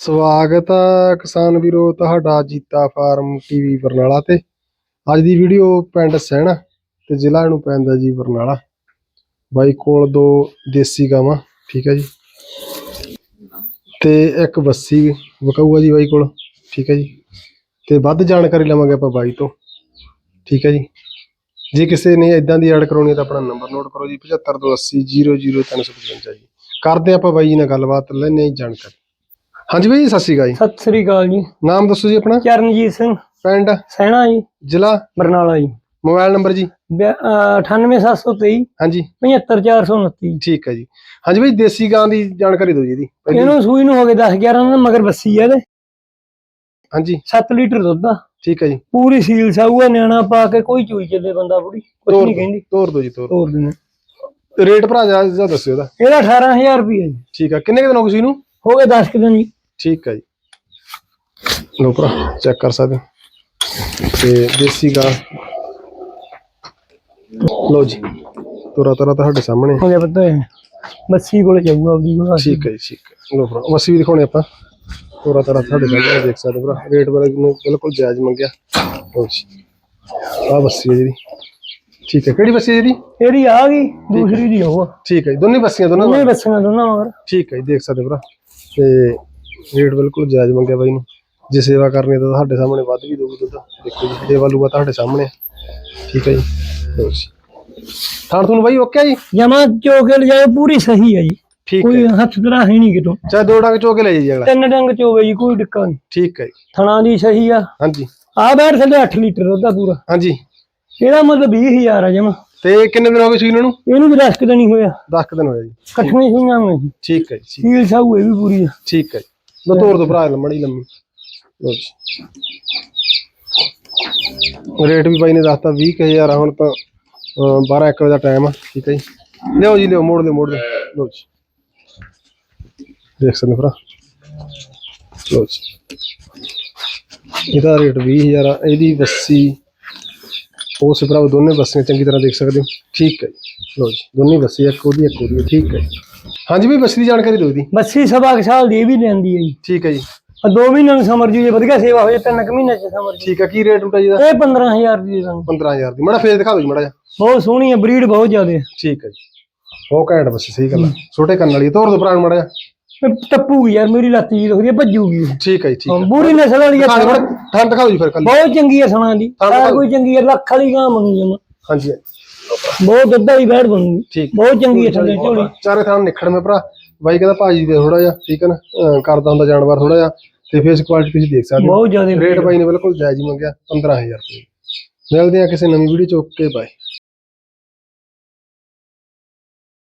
ਸਵਾਗਤ ਆ ਕਿਸਾਨ ਵੀਰੋ, ਤੁਹਾਡਾ ਜੀਤਾ ਫਾਰਮ ਟੀਵੀ ਬਰਨਾਲਾ ਤੇ। ਅੱਜ ਦੀ ਵੀਡੀਓ ਪਿੰਡ ਸਹਿਣਾ ਤੇ ਜ਼ਿਲ੍ਹਾ ਨੂੰ ਪੈਂਦਾ ਜੀ ਬਰਨਾਲਾ। ਬਾਈ ਕੋਲ ਦੋ ਦੇਸੀ ਗਾਵਾਂ, ਠੀਕ ਹੈ ਜੀ? ਤੇ ਇੱਕ ਬੱਸੀ ਵਕਾਊਆ ਜੀ ਬਾਈ ਕੋਲ, ਠੀਕ ਹੈ ਜੀ? ਤੇ ਵੱਧ ਜਾਣਕਾਰੀ ਲਵਾਂਗੇ ਆਪਾਂ ਬਾਈ ਤੋਂ, ਠੀਕ ਹੈ ਜੀ? ਜੇ ਕਿਸੇ ਨੇ ਇਦਾਂ ਦੀ ਐਡ ਕਰਾਉਣੀ ਤਾਂ ਆਪਣਾ ਨੰਬਰ ਨੋਟ ਕਰੋ ਜੀ 7528000355 ਜੀ। ਕਰਦੇ ਆਪਾਂ ਬਾਈ ਜੀ ਨਾਲ ਗੱਲਬਾਤ ਲੈਣੇ ਜਾਣਕਾਰੀ। ਹਾਂਜੀ ਬਾਈ ਸਤਿ ਸ਼੍ਰੀ ਅਕਾਲ ਜੀ। ਸਤਿ ਸ੍ਰੀ ਅਕਾਲ ਜੀ। ਨਾਮ ਦੱਸੋ ਜੀ ਆਪਣਾ? ਚਰਨਜੀਤ ਸਿੰਘ। ਪਿੰਡ? ਸੈਣਾ ਜੀ। ਜ਼ਿਲ੍ਹਾ? ਬਰਨਾਲਾ ਜੀ। ਮੋਬਾਈਲ ਨੰਬਰ ਜੀ? ਬਿਆ- ਅਹ 98723 ਹਾਂਜੀ। 75429 ਠੀਕ ਹੈ ਜੀ। ਹਾਂਜੀ ਬਾਈ ਦੇਸੀ ਗਾਂ ਦੀ ਜਾਣਕਾਰੀ ਦਿਓ ਜੀ ਇਹਦੀ। ਇਹਨੂੰ ਸੂਈ ਨੂੰ ਹੋ ਗਏ 10 11 ਦਿਨ ਮਗਰ ਬੱਸੀ ਆ ਇਹਦੇ। ਹਾਂਜੀ। 7 ਲੀਟਰ ਦੁੱਧ ਆ। ਠੀਕ ਹੈ ਜੀ। ਪੂਰੀ ਸੀਲ ਸਾਊਆ ਨਿਆਣਾ ਪਾ ਕੇ ਕੋਈ ਚੂਈ ਚੱਲੇ ਬੰਦਾ ਬੁੜੀ। ਕੁਝ ਨਹੀਂ ਕਹਿੰਦੀ। ਤੋਰ ਦਿਓ ਜੀ ਤੋਰ ਤੋਰ ਦਿੰਦੇ। ਰੇਟ ਭਰਾ ਜਾ ਦੱਸਿਓ ਇਹਦਾ। ਇਹਦਾ 18000 ਰੁਪਏ ਜੀ। ਠੀਕ ਹੈ। ਕਿੰਨੇ ਕੁ ਦਿਨ ਹੋ ਗਏ ਸੀ ਇਹਨੂੰ? ਹੋ ਗਏ 10 ਕੁ ਦਿਨ ਜੀ? ਠੀਕ ਹੈ ਜੀ। ਲੋ ਭਰਾ ਚੈੱਕ ਕਰ ਸਕਦੇ। ਤੇ ਦੇਸੀ ਗਾਂ ਲੋ ਜੀ ਤੋਰਾ ਤੋਰਾ ਤੁਹਾਡੇ ਸਾਹਮਣੇ। ਹੋ ਗਿਆ ਪਤਾ ਹੈ ਬੱਸੀ ਕੋਲ ਜਾਊਗਾ ਉਹਦੀ ਕੋਲ। ਠੀਕ ਹੈ ਜੀ ਠੀਕ ਹੈ। ਲੋ ਭਰਾ ਮੱਸੀ ਵੀ ਦਿਖਾਉਣੇ ਆਪਾਂ। ਤੋਰਾ ਤੋਰਾ ਤੁਹਾਡੇ ਸਾਹਮਣੇ ਦੇਖ ਸਕਦੇ ਭਰਾ। ਰੇਟ ਵਾਲੇ ਨੂੰ ਬਿਲਕੁਲ ਜਾਇਜ਼ ਮੰਗਿਆ। ਲਓ ਜੀ ਆ ਬੱਸੀ ਹੈ ਜਿਹੜੀ ਠੀਕ ਹੈ ਕਿਹੜੀ ਬੱਸੀ ਹੈ ਜਿਹੜੀ ਇਹਦੀ ਆ ਗਈ ਦੂਸਰੀ ਦੀ ਉਹ। ਠੀਕ ਹੈ ਜੀ ਦੋਨੇ ਬੱਸੀਆਂ ਦੋਨਾਂ ਦੋਨੇ ਬੱਸੀਆਂ ਦੋਨਾਂ ਮਗਰ ਠੀਕ ਹੈ ਜੀ ਦੇਖ ਸਕਦੇ ਭਰਾ। ਤੇ ਰੇਟ ਬਿਲਕੁਲ ਜਾਇਜ਼ ਮੰਗਿਆ ਬਾਈ ਨੂੰ। ਜੇ ਸੇਵਾ ਕਰਨੀ ਤਾਂ ਤੁਹਾਡੇ ਸਾਹਮਣੇ ਵੱਧ ਵੀ ਦਊਗੀ ਦੁੱਧ। ਦੇਖੋ ਜੀ ਸੇਵਾ ਲੂਗਾ ਤੁਹਾਡੇ ਸਾਹਮਣੇ। ਠੀਕ ਹੈ ਜੀ। ਥਾਣ ਤੁਹਾਨੂੰ ਬਾਈ ਓਕੇ ਜੀ? ਜਮਾ ਚੋਕੇ ਲਿਜਾਏ ਪੂਰੀ ਸਹੀ ਹੈ ਜੀ। ਠੀਕ ਹੈ। ਕੋਈ ਹੱਥ ਤਰਾ ਹੈ ਨਹੀਂ ਕਿਤੋਂ। ਚਾਹੇ ਦੋ ਡੰਗ ਚੋ ਕੇ ਲੈ ਜੀ ਅਗਲਾ। ਤਿੰਨ ਡੰਗ ਚੋਵੇ ਜੀ ਕੋਈ ਡਿੱਕਾ ਨਹੀਂ। ਠੀਕ ਹੈ ਜੀ। ਥਣਾ ਦੀ ਸਹੀ ਆ। ਹਾਂਜੀ। ਆ ਬੈਠ ਥੱਲੇ 8 ਲੀਟਰ ਦੁੱਧ ਆ ਪੂਰਾ। ਹਾਂਜੀ। ਇਹਦਾ ਮਤਲਬ 20000 ਆ ਜਮਾ। ਤੇ ਕਿੰਨੇ ਦਿਨ ਹੋ ਗਏ ਸੀ ਇਹਨਾਂ ਨੂੰ? ਇਹਨੂੰ ਵੀ ਰਸਕ ਦੇਣੀ ਹੋਇਆ। 10 ਦਿਨ ਹੋਏ ਜੀ। ਇਕੱਠੀਆਂ ਸੁਈਆਂ ਹੋਈਆਂ ਜੀ। ਠੀਕ ਹੈ ਜੀ ਸੀਲ ਸਾਊ ਇਹ ਵੀ ਪੂਰੀ ਆ। ਠੀਕ ਹੈ ਜੀ। ਲੋ ਤੋਰ ਦੋ ਭਰਾ ਲੰਮੜੀ ਲੰਮੀ ਲਓ ਜੀ। ਰੇਟ ਵੀ ਬਾਈ ਨੇ ਦੱਸਤਾ 20000 ਆ ਹੁਣ ਤਾਂ 12 1 ਵਜੇ ਦਾ ਟਾਈਮ ਆ ਠੀਕ ਹੈ ਜੀ। ਲਿਓ ਜੀ ਲਿਓ ਮੋੜ ਲਿਓ ਮੋੜ ਲਿਓ ਲਓ ਜੀ। ਦੇਖ ਸਕਦੇ ਹੋ ਭਰਾ। ਲਓ ਜੀ। ਇਹਦਾ ਰੇਟ 20000 ਆ ਇਹਦੀ ਬੱਸੀ ਉਸ ਭਰਾ ਦੋਨੇ ਬੱਸੀਆਂ ਚੰਗੀ ਤਰ੍ਹਾਂ ਦੇਖ ਸਕਦੇ ਹੋ। ਠੀਕ ਹੈ ਜੀ। ਲਓ ਜੀ ਦੋਨੇ ਬੱਸੀ ਇੱਕ ਉਹਦੀ ਇੱਕ ਉਹਦੀ ਠੀਕ ਹੈ ਜੀ। ਹਾਂਜੀ ਵੀ ਬੱਸੀ ਦੀ ਜਾਣਕਾਰੀ ਦਿਓ ਇਹਦੀ ਬੱਸੀ ਸਵਾ ਕੁ ਸਾਲ ਦੀ ਇਹ ਵੀ ਲੈਂਦੀ ਹੈ ਜੀ। ਠੀਕ ਹੈ ਜੀ। ਆ ਦੋ ਮਹੀਨਿਆਂ ਨੂੰ ਸਮਰ ਜੂ ਜੇ ਵਧੀਆ ਸੇਵਾ ਹੋ ਜਾਏ ਤਿੰਨ ਕੁ ਮਹੀਨੇ ਚ ਸਮਰ ਜੂ। ਠੀਕ ਹੈ ਕੀ ਰੇਟ ਉਟਾ ਜੀ ਦਾ ਇਹ 15000 ਦੀ ਦੇ ਦਾਂਗੇ 15000 ਦੀ। ਮੜਾ ਫੇਰ ਦਿਖਾ ਦਿਓ ਜੀ ਮੜਾ ਜਾ ਬਹੁਤ ਸੋਹਣੀ ਹੈ ਬਰੀਡ ਬਹੁਤ ਜ਼ਿਆਦਾ ਹੈ। ਠੀਕ ਹੈ ਜੀ। ਉਹ ਘੈਂਟ ਬਸ ਸਹੀ ਗੱਲ ਆ ਛੋਟੇ ਕੰਨ ਵਾਲੀ। ਤੋਰ ਦੋ ਭਰਾ ਮੜਾ ਜਾ ਟੱਪੂਗੀ ਯਾਰ ਮੇਰੀ ਲੱਤ ਜੀ ਦੁਖਦੀ ਹੈ ਭੱਜੂਗੀ ਠੀਕ ਹੈ ਜੀ ਠੀਕ ਹੈ ਬੂਰੀ ਨਸਲ ਵਾਲੀ ਹੈ ਦਿਓ ਠੰਡ ਦਿਖਾਓ ਜੀ ਫਿਰ ਕੱਲ ਬਹੁਤ ਚੰਗੀ ਹੈ ਸਣਾ ਦੀ। ਸਾਰਾ ਕੋਈ ਚੰਗੀ ਹੈ ਲੱਖ ਵਾਲੀ ਗਾਂ ਬਣੂ ਜਮਾ ਹਾਂਜੀ। ਬਹੁਤ ਦੁੱਧ ਵਾਲੀ ਬੈੜ ਬਣੂਗੀ ਠੀਕ। ਬਹੁਤ ਚੰਗੀ ਹੈ ਥੱਲੇ ਝੋਲੀ। ਚਾਰੇ ਥਾਂ ਨਿਖੜ ਮੇ ਭਰਾ। ਬਾਈ ਕਹਿੰਦਾ ਭਾਜੀ ਦੇ ਥੋੜਾ ਜਿਹਾ ਠੀਕ ਹੈ ਨਾ? ਕਰਦਾ ਹੁੰਦਾ ਜਾਨਵਰ ਥੋੜਾ ਜਿਹਾ। ਤੇ ਫੇਸ ਕੁਆਲਿਟੀ ਤੁਸੀਂ ਦੇਖ ਸਕਦੇ ਬਹੁਤ ਜ਼ਿਆਦਾ ਰੇਟ ਬਾਈ ਨੇ ਬਿਲਕੁਲ ਜਾਇਜ਼ ਹੀ ਮੰਗਿਆ 15000 ਰੁਪਏ। ਮਿਲਦੇ ਆ ਕਿਸੇ ਨਵੀਂ ਵੀਡੀਓ ਚ। Okay bye.